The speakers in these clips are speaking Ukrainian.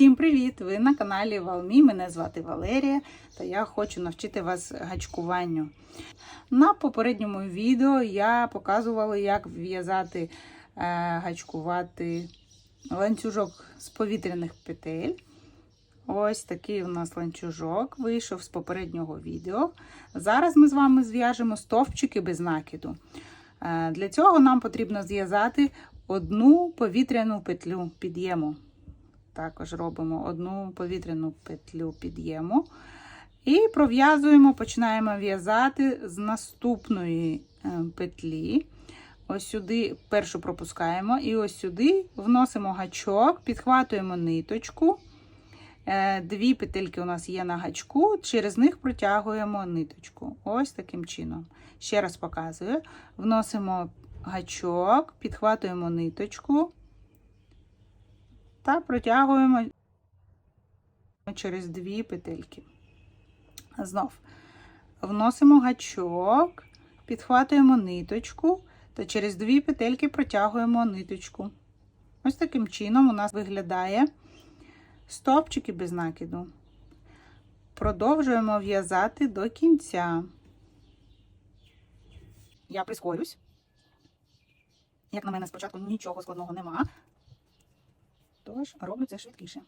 Всім привіт! Ви на каналі Валмі. Мене звати Валерія та я хочу навчити вас гачкуванню. На попередньому відео я показувала, як в'язати е, гачкувати ланцюжок з повітряних петель. Ось такий у нас ланцюжок вийшов з попереднього відео. Зараз ми з вами зв'яжемо стовпчики без накиду. Е, Для цього нам потрібно зв'язати одну повітряну петлю під'єму. Також робимо одну повітряну петлю під'єму. І пров'язуємо, починаємо в'язати з наступної е, петлі. Ось сюди першу пропускаємо, і ось сюди вносимо гачок, підхватуємо ниточку. Е, Дві петельки у нас є на гачку, через них протягуємо ниточку. Ось таким чином. Ще раз показую. Вносимо гачок, підхватуємо ниточку та протягуємо через дві петельки. Знов вносимо гачок, підхватуємо ниточку та через дві петельки протягуємо ниточку. Ось таким чином у нас виглядає стопчики без накиду. Продовжуємо в'язати до кінця. Я прискорюсь. Як на мене, спочатку нічого складного нема. Тож роблю це швидкіше.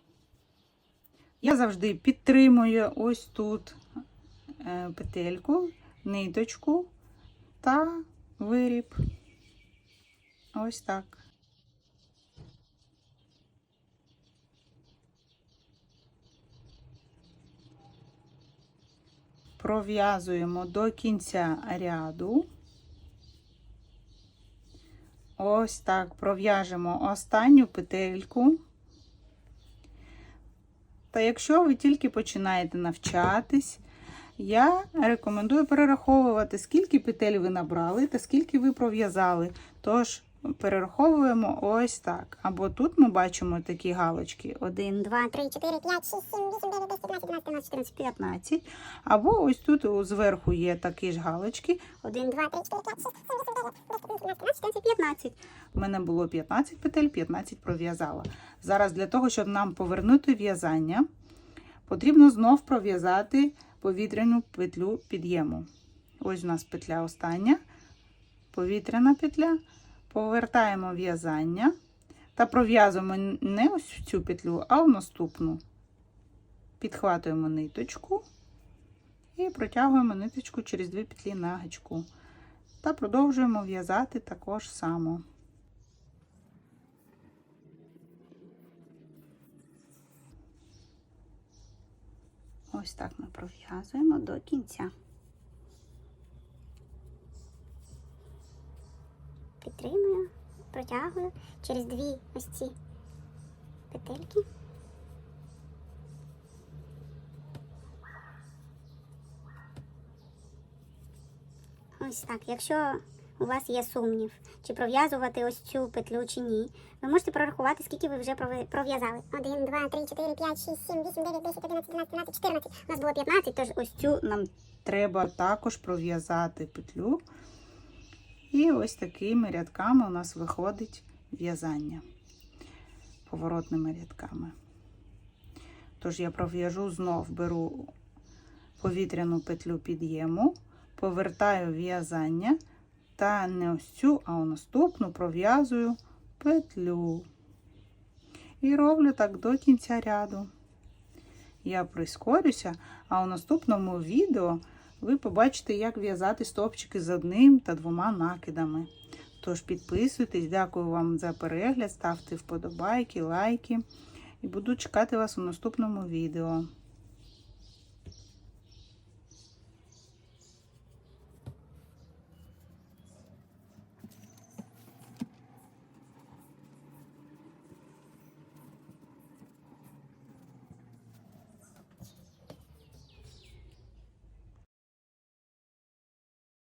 Я завжди підтримую ось тут е, петельку, ниточку та виріб. Ось так. Пров'язуємо до кінця ряду. Ось так пров'яжемо останню петельку. Та якщо ви тільки починаєте навчатись, я рекомендую перераховувати, скільки петель ви набрали та скільки ви пров'язали. Тож, перераховуємо ось так. Або тут ми бачимо такі галочки: 1, 2, 3, 4, 5, 6, 7, 8, 9, 10, 11, 12, 13, 14, 15. Або ось тут зверху є такі ж галочки: 1, 2, 3, 4, 5, 6, 7, 8, 9, 10, 11, 12, 13, 14, 15. У мене було 15 петель, 15 пров'язала. Зараз для того, щоб нам повернути в'язання, потрібно знов пров'язати повітряну петлю під'єму. Ось у нас петля остання, повітряна петля. Повертаємо в'язання та пров'язуємо не ось в цю петлю, а в наступну. Підхватуємо ниточку і протягуємо ниточку через дві петлі на гачку. Та продовжуємо в'язати також само. Ось так ми пров'язуємо до кінця. підтримую, протягую через дві ось ці петельки. Ось так. Якщо у вас є сумнів, чи пров'язувати ось цю петлю чи ні, ви можете прорахувати, скільки ви вже пров'язали. 1, 2, 3, 4, 5, 6, 7, 8, 9, 10, 11, 12, 13, 14. У нас було 15, тож Ось цю нам треба також пров'язати петлю. І ось такими рядками у нас виходить в'язання поворотними рядками. Тож я пров'яжу знов беру повітряну петлю під'єму, повертаю в'язання та не ось цю, а у наступну пров'язую петлю. І роблю так до кінця ряду. Я прискорюся, а у наступному відео ви побачите, як в'язати стовпчики з одним та двома накидами. Тож підписуйтесь, дякую вам за перегляд, ставте вподобайки, лайки і буду чекати вас у наступному відео.